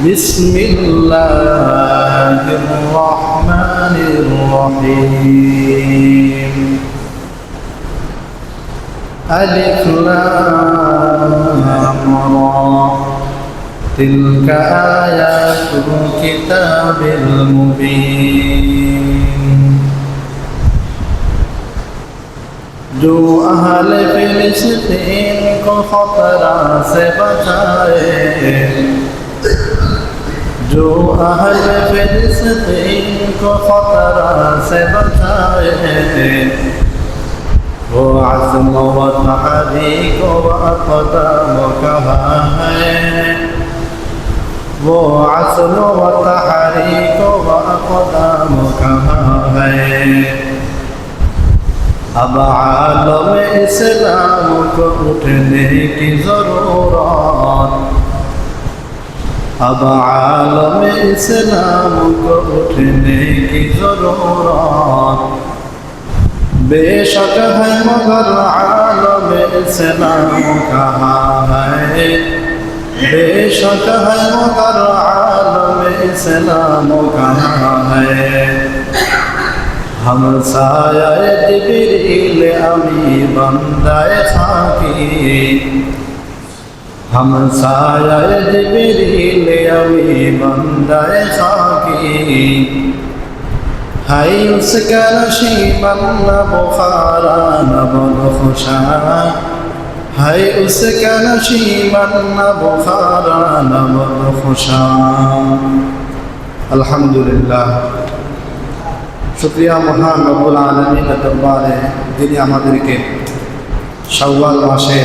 بسم الله الرحمن الرحيم ألف لام تلك آيات الكتاب المبين جو أهل فلسطين کو خطرہ سے بچائے جو اہل فلسطین کو خطرہ سے بچائے وہ عزم و تحریک و اقدام کہاں ہے؟ وہ عزم و تحریک و اقدام کہاں ہے؟ اب عالم اسلام کو اٹھنے کی ضرورت अब आलम इस्लाम को उठने की जरूरत बेशक है मगर आलम इस्लाम कहाँ है बेशक है मगर आलम इस्लाम कहाँ है हम साया दिल अमी बंदाए खाकी ہم سایہ جبریل علی بندہ خاکی হাই উস্কার শিবাল্লা বুখারা নবল খুশা হাই উস্কার শিবাল্লা বুখারা নবল খুশা আলহামদুলিল্লাহ শুক্রিয়া মহান রবুল আলমিনের দরবারে যিনি আমাদেরকে সওয়াল মাসে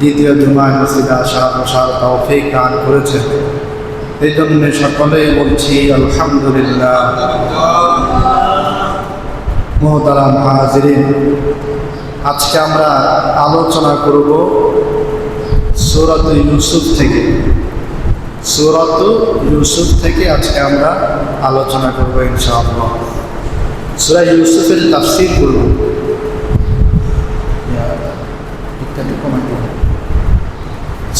দ্বিতীয় জুমায় মসজিদে আসা বসার তৌফিক দান করেছেন। এই জন্য সকলেই বলছি, আলহামদুলিল্লাহ। মোহতারাম হাজিরিন, আজকে আমরা আলোচনা করব সুরত ইউসুফ থেকে। সুরত ইউসুফ থেকে আজকে আমরা আলোচনা করব ইনশাআল্লাহ। সুরা ইউসুফের তাফসির করব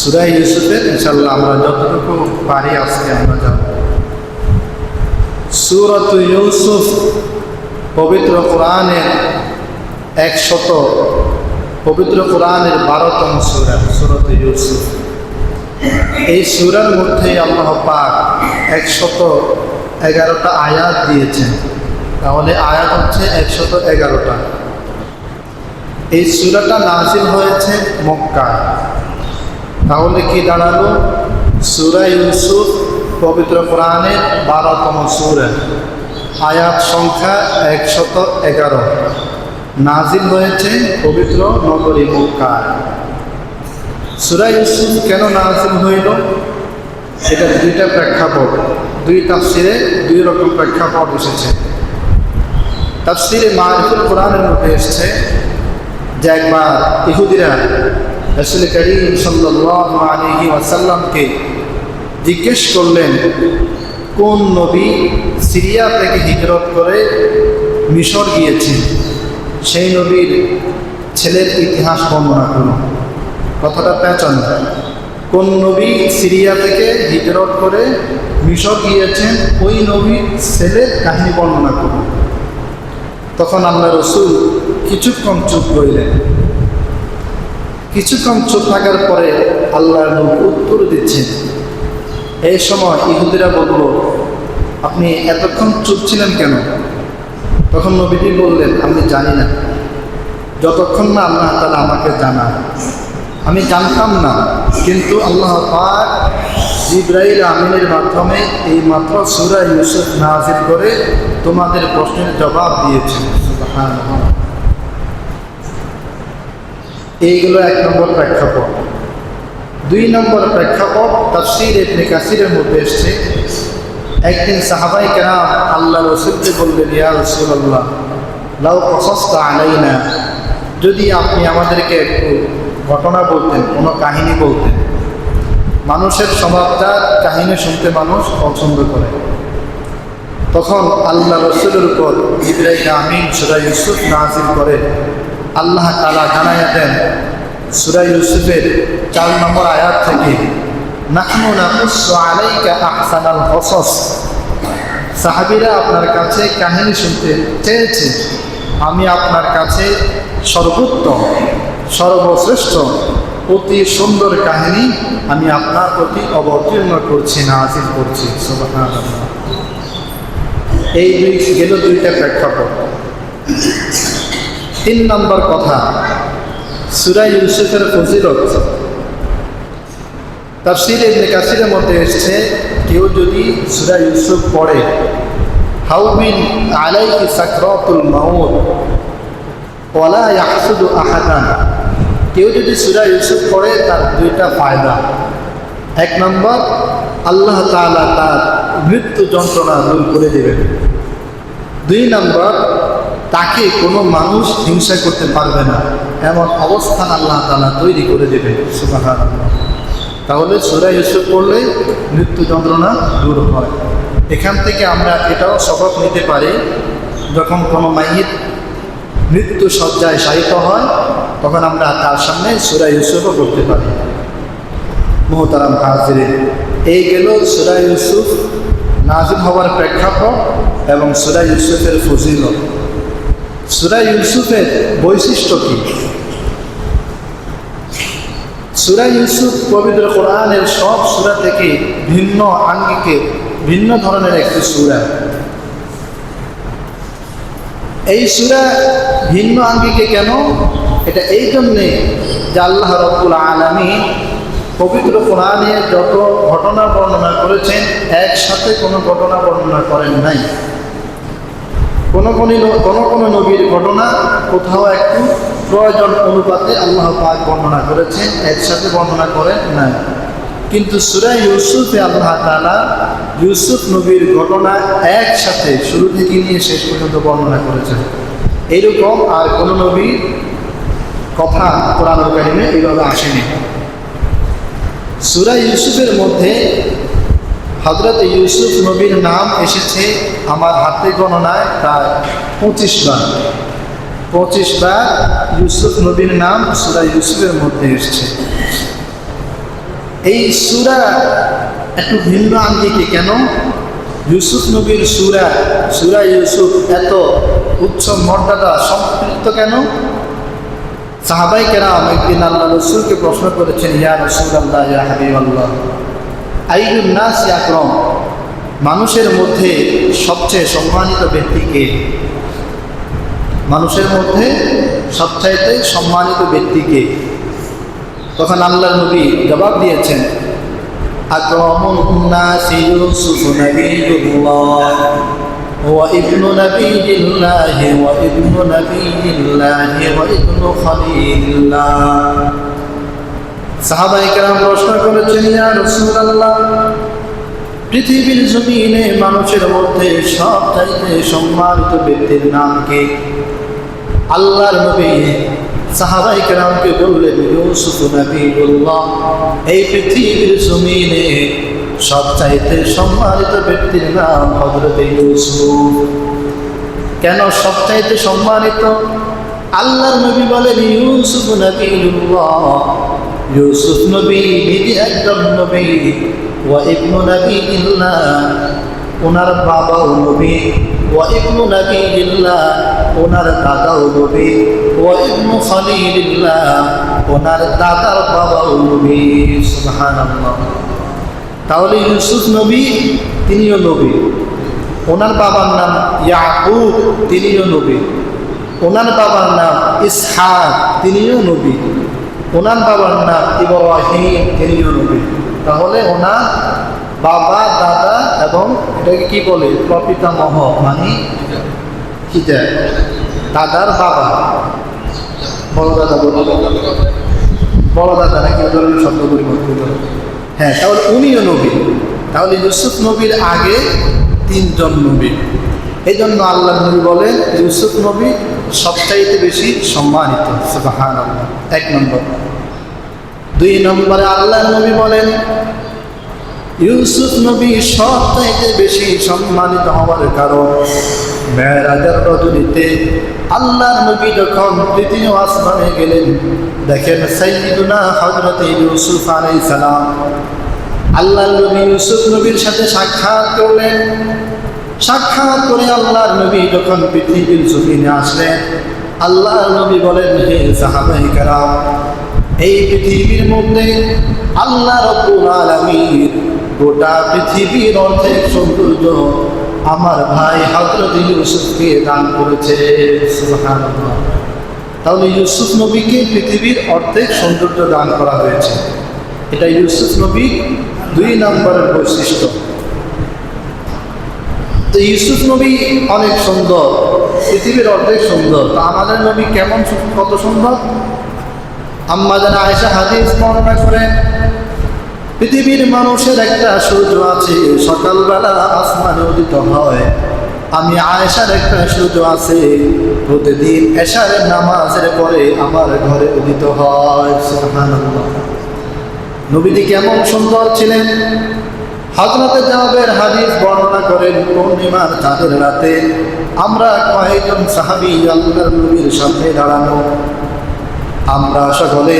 সুরা ইউসুফের ইনশাল্লাহ আমরা যতটুকু পারি আজকে আমরা যাব। সুরত ইউসুফ, পবিত্র কোরআনের একশত, পবিত্র কোরআনের বারোতম সুরা, সুরত ইউসুফ। এই সুরার মধ্যে আল্লাহ পাক একশত এগারোটা আয়াত দিয়েছেন। তাহলে আয়াত হচ্ছে একশত এগারোটা। এই সুরাটা নাজিল হয়েছে মক্কা তাহলে কি দাঁড়াল? সুরা ইউসুফ পবিত্র কোরআনের বারোতম সুরা। আয়াত সংখ্যা একশত এগারো। নাজিল হয়েছে পবিত্র নগরী মক্কায় সুরা ইউসুফ কেন নাজিল হইল? এটা দুইটা প্রেক্ষাপট। দুই তাফসিরে দুই রকম প্রেক্ষাপট এসেছে। তাফসিরে মারিফুল কোরআনের মধ্যে এসেছে যে একবার ইহুদিরা রসুল করিম আলহি ওয়াসাল্লামকে জিজ্ঞেস করলেন, কোন নবী সিরিয়া থেকে হিজরত করে মিশর গিয়েছেন? সেই নবীর ছেলের ইতিহাস বর্ণনা করুন। কথাটা পেঁচান কোন নবী সিরিয়া থেকে হিজরত করে মিশর গিয়েছেন? ওই নবীর ছেলের কাহিনী বর্ণনা করুন। তখন আল্লাহ রসুল কিছুক্ষণ চুপ রইলেন। কিছুক্ষণ চুপ থাকার পরে আল্লাহ উত্তর দিচ্ছেন। এই সময় ইহুদিরা বলল, আপনি এতক্ষণ চুপ ছিলেন কেন? তখন নবীজি বললেন, আমি জানি না। যতক্ষণ না আল্লাহ তালা আমাকে জানান। আমি জানতাম না, কিন্তু আল্লাহ পাক জিব্রাইল আমিনের মাধ্যমে এই মাত্র সুরা ইউসুফ নাজির করে তোমাদের প্রশ্নের জবাব দিয়েছে এইগুলো এক নম্বর প্রেক্ষাপট। দুই নম্বর প্রেক্ষাপট তাফসির ইবনে কাসিরের মধ্যে এসছে। একদিন সাহাবাই কেরাম আল্লাহ রসুলকে বললেন, ইয়া রসুল্লাহ লাউ প্রশস্ত আলাই না যদি আপনি আমাদেরকে একটু ঘটনা বলতেন, কোনো কাহিনী বলতেন। মানুষের স্বভাবটা কাহিনী শুনতে মানুষ পছন্দ করে। তখন আল্লাহ রসুলের উপর ইব্রাহিম আমিন সুরা ইউসুফ নাজিল করে। আল্লাহ তালা জানাইয়া দেন, সুরা ইউসুফের চার নম্বর আয়াত থেকে, নাহনু নাকুসু আলাইকা সাহাবিরা আপনার কাছে কাহিনী শুনতে চেয়েছে, আমি আপনার কাছে সর্বোত্তম, সর্বশ্রেষ্ঠ, অতি সুন্দর কাহিনী আমি আপনার প্রতি অবতীর্ণ করছি না নাজিল করছি। এই দুই, গেল দুইটা প্রেক্ষাপট। তিন নম্বর কথা। সুরাই ইউসুফের ফজিলত। তাফসির ইবনে কাসিরের মধ্যে এসছে, কেউ যদি সুরা ইউসুফ পড়ে হাউবিন আলাইহি সাকরাতুল মাউত, ওয়ালা ইয়াহসুদু আহাদান। কেউ যদি সুরা ইউসুফ পড়ে, তার দুইটা ফায়দা। এক নম্বর, আল্লাহ তাআলা তার মৃত্যু যন্ত্রণা দূর করে দেবেন। দুই নম্বর তাকে কোনো মানুষ হিংসা করতে পারবে না। এমন অবস্থান আল্লাহ তাআলা তৈরি করে দেবে। সুবহানাল্লাহ। তাহলে সুরা ইউসুফ পড়লে মৃত্যু যন্ত্রণা দূর হয়। এখান থেকে আমরা এটাও সবক নিতে পারি, যখন কোনো মাইয়ের মৃত্যু সজ্জায় শায়িত হয়, তখন আমরা তার সামনে সুরা ইউসুফও করতে পারি। মোহতারাম হাজিরে এই গেল সুরা ইউসুফ নাজিল হওয়ার প্রেক্ষাপট এবং সুরা ইউসুফের ফজিল সুরা ইউসুফের বৈশিষ্ট্য কী? সুরা ইউসুফ পবিত্র কোরআনের সব সুরা থেকে ভিন্ন আঙ্গিকে ভিন্ন ধরনের একটি সুরা। এই সুরা ভিন্ন আঙ্গিকে কেন? এটা এই জন্যে যে আল্লাহ রব্বুল আলমী পবিত্র কোরআনে যত ঘটনা বর্ণনা করেছেন, একসাথে কোনো ঘটনা বর্ণনা করেন নাই। কোনো কোনো কোনো নবীর ঘটনা কোথাও একটু প্রয়োজন অনুপাতে আল্লাহ পাক বর্ণনা করেছেন, একসাথে বর্ণনা করেন নাই। কিন্তু সুরা ইউসুফে আল্লাহ তালা ইউসুফ নবীর ঘটনা একসাথে শুরু থেকে নিয়ে শেষ পর্যন্ত বর্ণনা করেছেন। এইরকম আর কোনো নবীর কথা কোরআন কাহিমে এইভাবে আসেনি। সুরা ইউসুফের মধ্যে হজরত ইউসুফ নবীর নাম এসেছে আমার হাতে গণনায় প্রায় পঁচিশ বার। পঁচিশ বার ইউসুফ নবীর নাম সুরা ইউসুফের মধ্যে এসছে। এই সুরা একটু ভিন্ন আঙ্গিকে কেন? ইউসুফ নবীর সুরা সুরা ইউসুফ এত উচ্চ মর্যাদা সম্পৃক্ত কেন? সাহাবাই কেরাম একদিন আল্লাহ রসুলকে প্রশ্ন করেছেন, ইয়া রসুল আল্লাহ ইয়া হাবিব আল্লাহ আইগুল নাস আকরম মানুষের মধ্যে সবচেয়ে সম্মানিত ব্যক্তিকে মানুষের মধ্যে সবচাইতে সম্মানিত ব্যক্তিকে তখন আল্লাহ নবী জবাব দিয়েছেন আকরমুন নাসি ইউসুফ নবিয়ুল্লাহ وابن نبي الله وابن نبي الله وابن خليل الله সাহাবাই কেরাম প্রশ্ন করেছেন ইয়া রাসূলুল্লাহ পৃথিবীর জমিনে মানুষের মধ্যে সব চাইতে সম্মানিত ব্যক্তির নাম কে? আল্লাহর নবী সাহাবাই কেরামকে বললেন, ইউসুফ নবীউল্লাহ, এই পৃথিবীর জমিনে সব চাইতে সম্মানিত ব্যক্তির নাম হজরত ইউসুফ। কেন সব চাইতে সম্মানিত? আল্লাহর নবী বলেন, ইউসুফ নবীউল্লাহ ইউসুফ নবী, নিজে একজন নবী ও ইবনু নবী ইল্লাহ ওনার বাবাও নবী ও ইবনু নবী ইল্লাহ ওনার দাদাও নবী ও ইবনু খলিলিল্লাহ। ওনার দাদার বাবাও নবী, সুবহানাল্লাহ। তাহলে ইউসুফ নবী, তিনিও নবী। ওনার বাবার নাম ইয়াকুব, তিনিও নবী। ওনার বাবার নাম ইসহাক, তিনিও নবী। ওনার বাবার নাম ইব্রাহিম তিনিও নবী তাহলে ওনার বাবা, দাদা এবং এটাকে কি বলে? প্রপিতামহ মানে যায় দাদার বাবা। বড় দাদা বড় দাদা নাকি ধরনের শব্দ পরিবর্তন করে হ্যাঁ তাহলে উনিও নবী। তাহলে ইউসুফ নবীর আগে তিনজন নবী। এই জন্য আল্লাহ নবী বলেন, ইউসুফ নবী সবচাইতে বেশি সম্মানিত। এক নম্বর। দুই নম্বরে আল্লাহ নবী বলেন, ইউসুফ নবী সবচাইতে বেশি সম্মানিত হওয়ার কারণ মেয়েরাজার রজনীতে আল্লাহর নবী যখন তৃতীয় আসমানে গেলেন, দেখেন সাইয়িদুনা হজরত ইউসুফ আলাইহিস সালাম। আল্লাহ নবী ইউসুফ নবীর সাথে সাক্ষাৎ করলেন। সাক্ষাৎ করে আল্লাহর নবী যখন পৃথিবীর জমিনে আসলেন, আল্লাহর নবী বলেন, হে সাহাবাই কারাম এই পৃথিবীর মধ্যে আল্লাহ রব্বুল আলামিন গোটা পৃথিবীর অর্ধেক সৌন্দর্য আমার ভাই হজরত ইউসুফকে দান করেছে। তাহলে ইউসুফ নবীকে পৃথিবীর অর্ধেক সৌন্দর্য দান করা হয়েছে। এটা ইউসুফ নবী দুই নম্বরের বৈশিষ্ট্য। তো ইউসুফ নবী অনেক সুন্দর, পৃথিবীর অর্ধেক সুন্দর। তো আমাদের নবী কেমন কত সুন্দর? আম্মা যেন আয়সা হাদিস বর্ণনা করেন, পৃথিবীর মানুষের একটা সূর্য আছে, সকালবেলা আসমানে উদিত হয়। আমি আয়েশার একটা সূর্য আছে, প্রতিদিন এশারের নামাজের পরে আমার ঘরে উদিত হয়। নবীজি কেমন সুন্দর ছিলেন। হজরতে জাহাবের হাদিস বর্ণনা করেন, পূর্ণিমার চাঁদের রাতে আমরা কয়েকজন সাহাবি আল্লাহর নবীর সামনে দাঁড়ানো। আমরা সকলে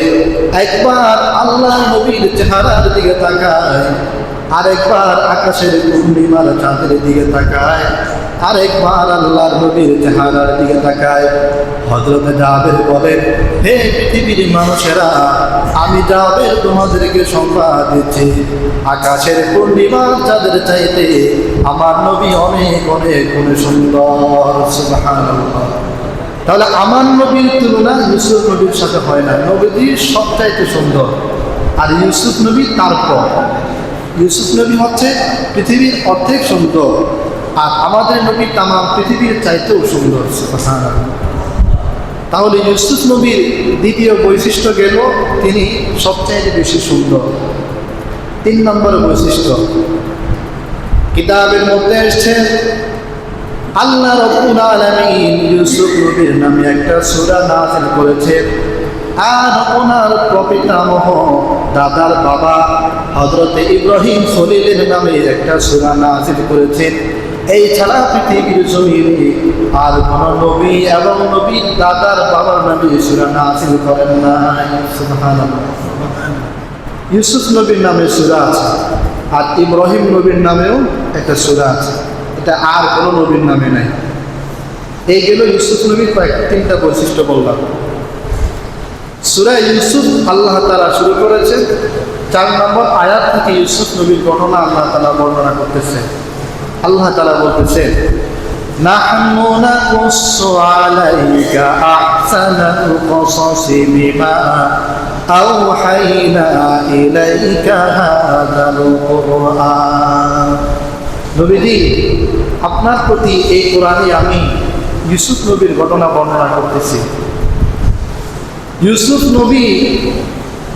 একবার আল্লাহ নবীর চেহারার দিকে তাকাই, আরেকবার আকাশের পূর্ণিমার চাঁদের দিকে তাকায় আরেকবার আল্লাহর নবীর চেহারার দিকে তাকায় হজরত জাবের বলেন, হে পৃথিবীর মানুষেরা, আমি জাবের তোমাদেরকে সংবাদ দিচ্ছি। আকাশের পূর্ণিমার চাঁদের চাইতে আমার নবী অনেক অনেক গুণে সুন্দর। তাহলে আমার নবীর তুলনা ইউসুফ নবীর সাথে হয় না। নবীজি সবচাইতে সুন্দর। আর ইউসুফ নবী তারপর। ইউসুফ নবী হচ্ছে পৃথিবীর অর্ধেক সুন্দর। আর আমাদের নবী তামাম পৃথিবীর চাইতেও সুন্দর। তাহলে ইউসুফ নবীর দ্বিতীয় বৈশিষ্ট্য গেল, তিনি সবচাইতে বেশি সুন্দর। তিন নম্বর বৈশিষ্ট্য। কিতাবের মধ্যে এসছে আল্লাহ রব্বুল আলামিন ইউসুফ নবীর নামে একটা সূরা নাযিল করেছেন আর ওনার প্রপিতামহ দাদার বাবা হযরত ইব্রাহিম খলিলের নামে একটা সূরা নাযিল করেছেন এই ছাড়া পৃথিবীর জমিনে আর কোন নবী এবং নবীর দাদার বাবার নামে সূরা নাযিল করেন নাই। সুবহানাল্লাহ। ইউসুফ নবীর নামে সূরা আছে আর ইব্রাহিম নবীর নামেও একটা সূরা আছে। এটা আর কোনো নবীর নামে নাই এই গেল ইউসুফ নবীর কয়েক তিনটা বৈশিষ্ট্য বললাম সুরা ইউসুফ আল্লাহ তালা শুরু করেছেন চার নম্বর আয়াত থেকে ইউসুফ নবীর ঘটনা আল্লাহ তালা বর্ণনা করতেছেন আল্লাহ তালা বলতেছেন نحن نقص عليك أحسن القصص بما أوحينا إليك هذا القرآن নবীজি, আপনার প্রতি এই কোরআনে আমি ইউসুফ নবীর ঘটনা বর্ণনা করতেছি। ইউসুফ নবী,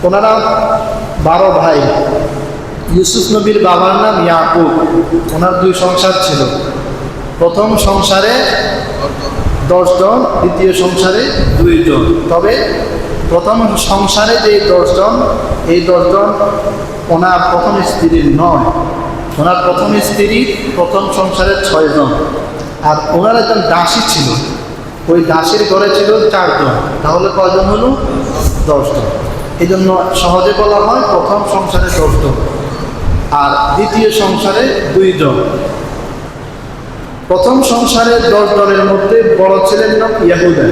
ওনারা বারো ভাই। ইউসুফ নবীর বাবার নাম ইয়াকুব, ওনার দুই সংসার ছিল। প্রথম সংসারে দশজন, দ্বিতীয় সংসারে দুইজন। তবে প্রথম সংসারে যে দশজন, এই দশজন ওনার প্রথম স্ত্রীর নয়। ওনার প্রথম স্ত্রী, প্রথম সংসারে ছয়জন। আর ওনার একজন দাসী ছিল। ওই দাসীর ঘরে ছিল চারজন। তাহলে কয়জন হলো? দশজন। এই জন্য সহজে বলা হয় প্রথম সংসারে দশজন আর দ্বিতীয় সংসারে দুইজন। প্রথম সংসারে দশ জনের মধ্যে বড় ছেলের নাম ইয়াহুদা।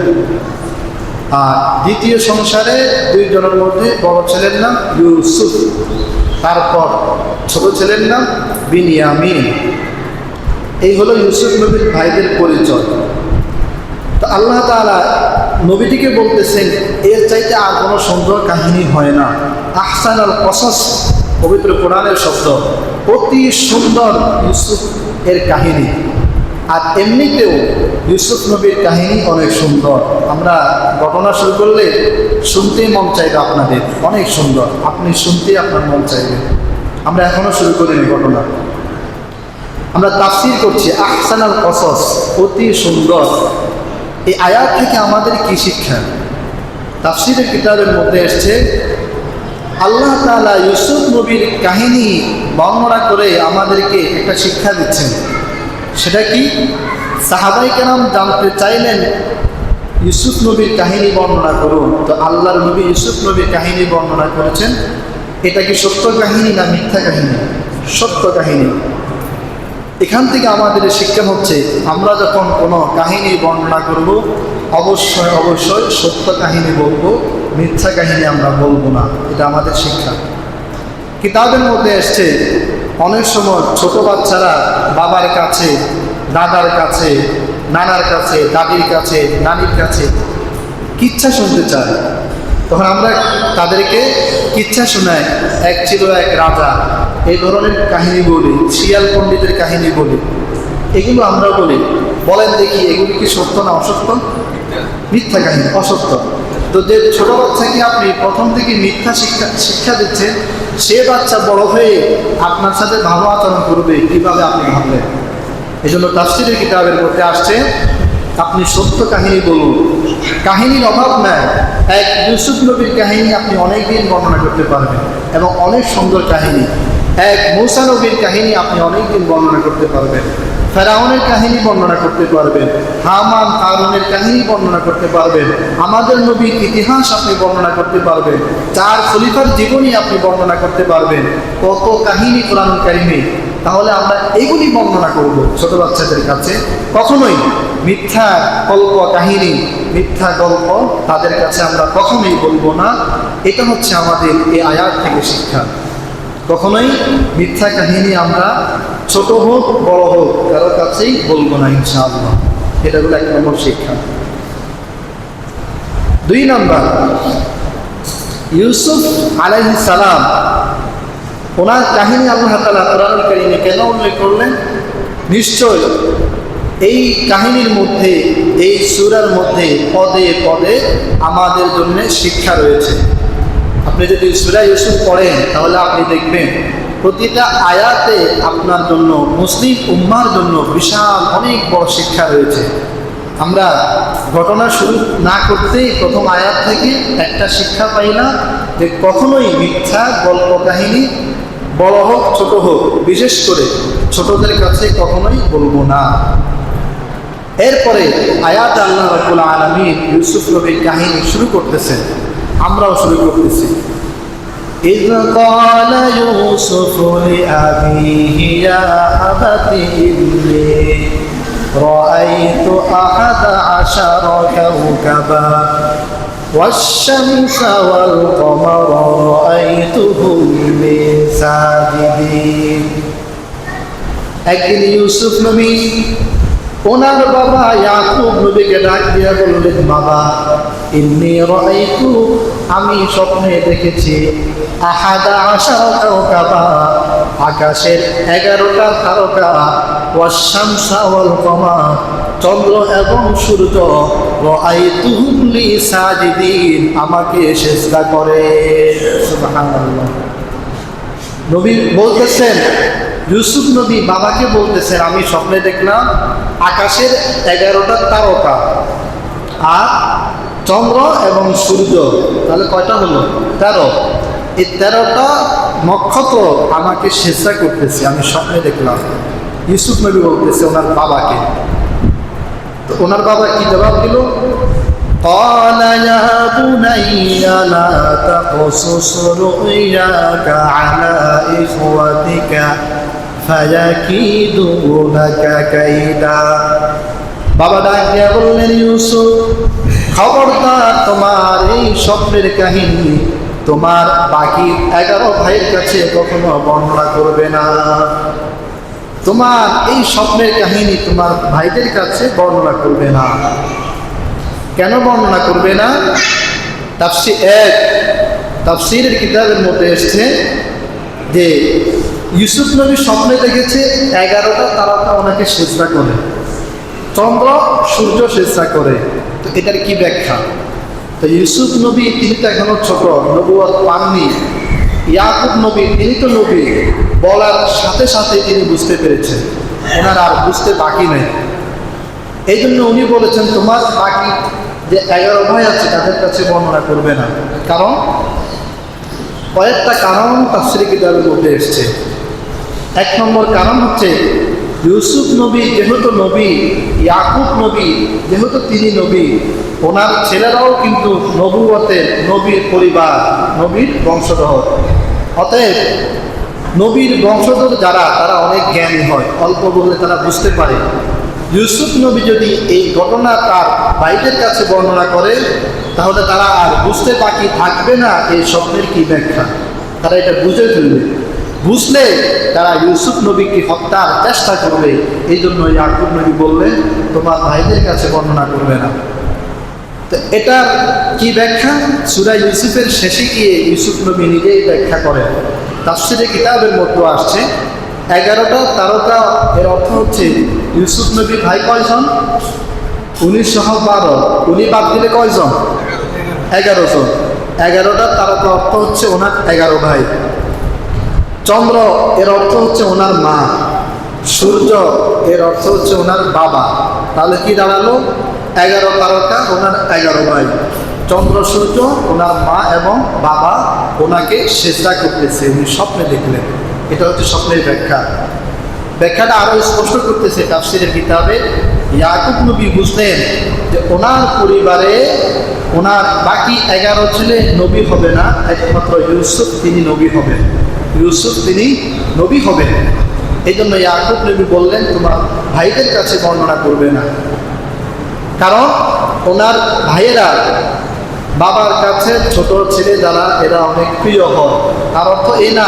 আর দ্বিতীয় সংসারে দুই জনের মধ্যে বড় ছেলের নাম ইউসুফ, তারপর ছোট ছেলের নাম বিনিয়ামিন। এই হলো ইউসুফ নবীর ভাইদের পরিচয়। তো আল্লাহ তাআলা নবীটিকে বলতেছেন, এর চাইতে আর কোনো সুন্দর কাহিনী হয় না। আহসান আল কসস, পবিত্র কোরআনের শব্দ। অতি সুন্দর ইউসুফ এর কাহিনী। আর এমনিতেও ইউসুফ নবীর কাহিনী অনেক সুন্দর। আমরা ঘটনা শুরু করলে শুনতেই মন চাইবে আপনাদের, অনেক সুন্দর। আপনি শুনতেই আপনার মন চাইবে। আমরা এখনও শুরু করিনি ঘটনা। আমরা তাফসির করছি আহসান আল কসস, অতি সুন্দর। এই আয়াত থেকে আমাদের কি শিক্ষা? তাফসিরের কিতাবের মধ্যে এসছে, আল্লাহ তাআলা ইউসুফ নবীর কাহিনী বর্ণনা করে আমাদেরকে একটা শিক্ষা দিচ্ছেন। সেটা কি? সাহাবাই কেরাম জানতে চাইলেন, ইউসুফ নবীর কাহিনী বর্ণনা করুন। তো আল্লাহর নবী ইউসুফ নবীর কাহিনী বর্ণনা করেছেন। এটা কি সত্য কাহিনী না মিথ্যা কাহিনী? সত্য কাহিনী। এখান থেকে আমাদের শিক্ষা হচ্ছে, আমরা যখন কোনো কাহিনী বর্ণনা করব, অবশ্যই অবশ্যই সত্য কাহিনী বলব, মিথ্যা কাহিনী আমরা বলব না। এটা আমাদের শিক্ষা। কিতাবের মধ্যে এসছে অনেক সময় ছোট বাচ্চারা বাবার কাছে, দাদার কাছে, নানার কাছে, দাদির কাছে, নানির কাছে কিচ্ছা শুনতে চায়। তখন আমরা তাদেরকে কিচ্ছা শোনাই, এক ছিল এক রাজা। এই ধরনের কাহিনী বলি, শিয়াল পণ্ডিতের কাহিনী বলি। এগুলো আমরা বলি, বলেন দেখি এগুলি কি সত্য না অসত্য? মিথ্যা কাহিনী, অসত্য। তো যে ছোট বাচ্চাকে আপনি প্রথম থেকে মিথ্যা শিক্ষা শিক্ষা দিচ্ছেন সে বাচ্চা বড় হয়ে আপনার সাথে ভালো আচরণ করবে, কীভাবে আপনি ভাবলেন? এই জন্য তাফসিরের কিতাবের মধ্যে আসছে, আপনি সত্য কাহিনী বলুন। কাহিনীর অভাব নাই। এক ইউসুফ নবীর কাহিনী আপনি অনেক দিন বর্ণনা করতে পারবেন এবং অনেক সুন্দর কাহিনী। এক মৌসা নবীর কাহিনী আপনি অনেকদিন বর্ণনা করতে পারবেন। ফেরাউনের কাহিনী বর্ণনা করতে পারবেন। হামান কারুনের কাহিনী বর্ণনা করতে পারবেন। আমাদের নবীর ইতিহাস আপনি বর্ণনা করতে পারবেন। চার খলিফার জীবনী আপনি বর্ণনা করতে পারবেন। কত কাহিনী কোরআন কাহিনী তাহলে আমরা এগুলি বর্ণনা করব ছোট বাচ্চাদের কাছে। কখনোই মিথ্যা গল্প, কাহিনী, মিথ্যা গল্প তাদের কাছে আমরা কখনোই বলব না। এটা হচ্ছে আমাদের এই আয়াত থেকে শিক্ষা। কখনোই মিথ্যা কাহিনী আমরা ছোট হোক, বড় হোক, কারও কাছেই বলব না, ইনশাআল্লাহ। এটা হলো এক নম্বর শিক্ষা। দুই নম্বর, ইউসুফ আলাইহিস সালাম, ওনার কাহিনী আল্লাহ তালা কোরআন কারিমে কেন উল্লেখ করলেন? নিশ্চয় এই কাহিনীর মধ্যে, এই সুরার মধ্যে পদে পদে আমাদের জন্য শিক্ষা রয়েছে। আপনি যদি সুরা ইউসুফ পড়েন, তাহলে আপনি দেখবেন প্রতিটা আয়াতে আপনার জন্য, মুসলিম উম্মার জন্য বিশাল অনেক বড় শিক্ষা রয়েছে। আমরা ঘটনা শুরু না করতেই প্রথম আয়াত থেকে একটা শিক্ষা পাইলাম যে কখনোই মিথ্যা গল্প কাহিনী বড় হোক, ছোট হোক, বিশেষ করে ছোটদের কাছে কখনোই বলব না। এরপরে আয়াত আল্লাহ রবুল আলমিন ইউসুফ নবীর কাহিনী শুরু করতেছেন। আমরাও শুরু করতেছি إذ قال يوسف لأبيه يا أبت إني رأيت أحد عشر كوكبا والشمس والقمر رأيتهم لي ساجدين একদিন ইউসুফ নবী ওনার বাবা ইয়াকুব নবীকে ডাক দিয়া বললেন, বাবা, ইন্নি রাআইতু আমি স্বপ্নে দেখেছি আহাদা আশারা কাওকাবা আকাশের এগারোটা তারকা ওয়াশামসা ওয়াল কমার চন্দ্র এবং সূর্য রাআইতুহুম লি সাজিদিন, আমাকে সেজদা করে। নবী বলতেছেন ইউসুফ নবী বাবাকে বলতেছেন, আমি স্বপ্নে দেখলাম আকাশের এগারোটা তারকা আর চন্দ্র এবং সূর্য। তাহলে কয়টা হলো? তেরো। এই তেরোটা নক্ষত্র আমাকে সেচা করতেছে, আমি স্বপ্নে দেখলাম। ইউসুফ নবী বলতেছে, ওনার বাবাকে। তো ওনার বাবা কি জবাব দিল? قال يا بني لا تقصص رؤياك على إخوتك فيكيدوا لك كيدا বাবা ডাক দিয়া বললেন ইউসুফ খবরদার তোমার এই স্বপ্নের কাহিনী তোমার বাকি এগারো ভাইয়ের কাছে কখনো বর্ণনা করবে না তোমার এই স্বপ্নের কাহিনী তোমার ভাইদের কাছে বর্ণনা করবে না কেন বর্ণনা করবে না? তাফসি এক, তাফসিরের কিতাবের মধ্যে এসছে যে ইউসুফ নবী স্বপ্নে দেখেছে এগারোটা তারাটা ওনাকে সেজদা করে। চন্দ্র, সূর্য চেষ্টা করে। তো এটার কি ব্যাখ্যা? তো ইউসুফ নবী, তিনি তো এখনও ছোট নবুয়াত পাননি। ইয়াকুব নবী, তিনি তো নবী। বলার সাথে সাথে তিনি বুঝতে পেরেছেন। ওনার আর বুঝতে বাকি নেই। এই জন্য উনি বলেছেন, তোমার বাকি যে এগারো ভাই আছে, তাদের কাছে বর্ণনা করবে না। কারণ কয়েকটা কারণ তাফসিরি কিতাবের মধ্যে এসছে। এক নম্বর কারণ হচ্ছে, ইউসুফ নবী যেহেতু নবী, ইয়াকুব নবী যেহেতু তিনি নবী, ওনার ছেলেরাও কিন্তু নবুয়তের নবীর পরিবার, নবীর বংশধর। অতএব নবীর বংশধর যারা, তারা অনেক জ্ঞানী হয়, অল্প বললে তারা বুঝতে পারে। ইউসুফ নবী যদি এই ঘটনা তার ভাইদের কাছে বর্ণনা করে, তাহলে তারা আর বুঝতে বাকি থাকবে না এই স্বপ্নের কি ব্যাখ্যা। তারা এটা বুঝে ফেলবে। বুঝলে তারা ইউসুফ নবীকে হত্যার চেষ্টা করবে। এই জন্য ইয়াকুব নবী বললেন, তোমার ভাইদের কাছে বর্ণনা করবে না। তো এটার কি ব্যাখ্যা? সুরা ইউসুফের শেষে গিয়ে ইউসুফ নবী নিজেই ব্যাখ্যা করেন। তার তাফসিরে কিতাবের মধ্যে আসছে এগারোটা তারকা এর অর্থ হচ্ছে ইউসুফ নবী ভাই কয়জন? উনিশ সহ বারো। উনি বাদ দিলে কয়জন? এগারো জন এগারোটা তারকা অর্থ হচ্ছে ওনার এগারো ভাই। চন্দ্র, এর অর্থ হচ্ছে ওনার মা। সূর্য, এর অর্থ হচ্ছে ওনার বাবা। তাহলে কি দাঁড়াল? এগারো তারকা ওনার এগারো ভাই। চন্দ্র, সূর্য, ওনার মা এবং বাবা ওনাকে সেজদা করতেছে। উনি স্বপ্নে দেখলেন। এটা হচ্ছে স্বপ্নের ব্যাখ্যা। ব্যাখ্যাটা আরও স্পষ্ট করতেছে তাফসিরের কিতাবে। ইয়াকুব নবী বুঝলেন যে ওনার পরিবারে ওনার বাকি এগারো ছেলে নবী হবে না, একমাত্র ইউসুফ তিনি নবী হবেন। ইউসুফ তিনি নবী হবেন। এই জন্য ইয়াকুব নবী বললেন, তোমার ভাইদের কাছে বর্ণনা করবে না। কারণ ওনার ভাইয়েরা বাবার কাছে ছোট ছেলে যারা, এরা অনেক প্রিয় হয়। তার অর্থ এই না,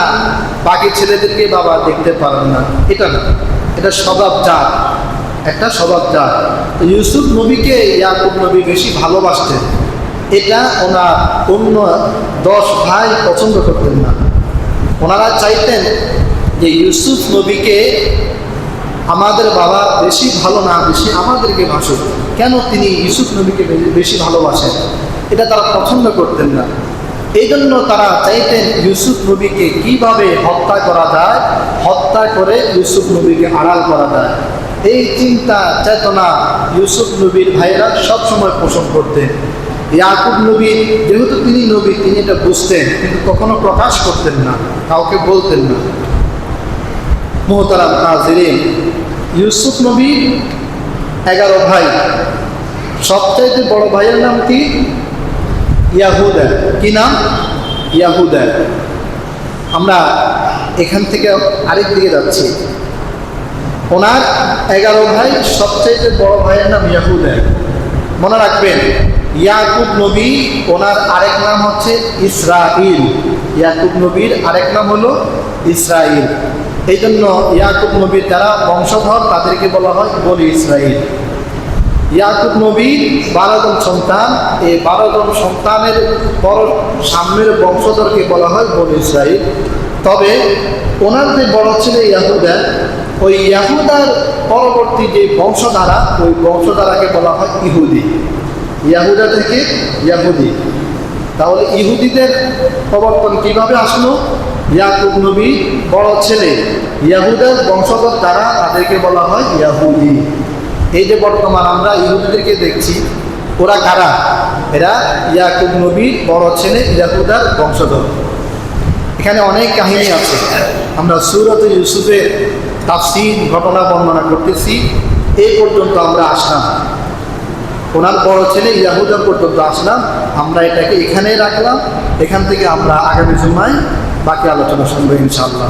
বাকি ছেলেদেরকে বাবা দেখতে পারেন না। এটা না। এটা স্বভাব জাত। একটা স্বভাব জাত। ইউসুফ নবীকে ইয়াকুব নবী বেশি ভালোবাসতেন। এটা ওনার অন্য দশ ভাই পছন্দ করতেন না। ওনারা চাইতেন যে ইউসুফ নবীকে আমাদের বাবা বেশি ভালো না, বেশি আমাদেরকে ভাসুক। কেন তিনি ইউসুফ নবীকে বেশি ভালোবাসেন? এটা তারা পছন্দ করতেন না। এই জন্য তারা চাইতেন ইউসুফ নবীকে কীভাবে হত্যা করা যায়, হত্যা করে ইউসুফ নবীকে আড়াল করা যায়। এই চিন্তা, চেতনা ইউসুফ নবীর ভাইয়েরা সবসময় পোষণ করতেন। ইয়াকুব নবী, যেহেতু তিনি নবী, তিনি এটা বুঝতেন, কিন্তু কখনো প্রকাশ করতেন না, কাউকে বলতেন না। মোহতারাম হাজিরিন ইউসুফ নবী এগারো ভাই। সবচাইতে বড় ভাইয়ের নাম কি? ইয়াহুদা। কি নাম? ইয়াহুদা। আমরা এখান থেকে আরেক দিকে যাচ্ছি। ওনার এগারো ভাই সবচাইতে বড় ভাইয়ের নাম ইয়াহুদা। মনে রাখবেন, ইয়াকুব নবী, ওনার আরেক নাম হচ্ছে ইসরাইল ইয়াকুব নবীর আরেক নাম হলো ইসরাইল এই জন্য ইয়াকুব নবীর যারা বংশধর, তাদেরকে বলা হয় বলি ইসরাইল ইয়াকুব নবীর বারো জন সন্তান। এই বারো জন সন্তানের পর সামনের বংশধরকে বলা হয় বনি ইসরাইল তবে ওনার যে বড় ছেলে ইয়াহুদা, ওই ইয়াহুদার পরবর্তী যে বংশধারা, ওই বংশধারাকে বলা হয় ইহুদি। ইয়াহুদা থেকে ইয়াহুদি। তাহলে ইহুদিদের প্রবর্তন কীভাবে আসলো? ইয়াকুব নবী বড় ছেলে, ইয়াহুদার বংশধর দ্বারা তাদেরকে বলা হয় ইয়াহুদি। এই যে বর্তমান আমরা ইহুদিদেরকে দেখছি, ওরা কারা? এরা ইয়াকুব নবীর বড় ছেলে, ইয়াহুদার বংশধর। এখানে অনেক কাহিনী আছে। আমরা সুরত ইউসুফের তাফসির, ঘটনা বর্ণনা করতেছি। এই পর্যন্ত আমরা আসলাম। ওনার বড় ছেলে ইয়াহুদা পর্যন্ত আসলাম। আমরা এটাকে এখানেই রাখলাম। এখান থেকে আমরা আগামী জুমায় বাকি আলোচনা শুনব ইনশাআল্লাহ।